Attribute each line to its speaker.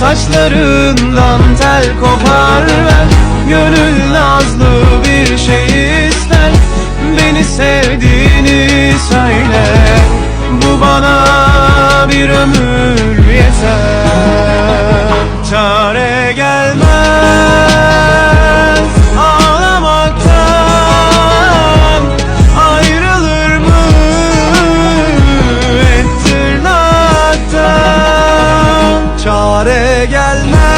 Speaker 1: Saçlarından tel kopar ver Gönül nazlı bir şey ister. Beni sevdiğini söyle Bu bana bir ömür yeter. Çare gelmez ağlamaktan. Ayrılır mı et tırnaktan? Çare gelmez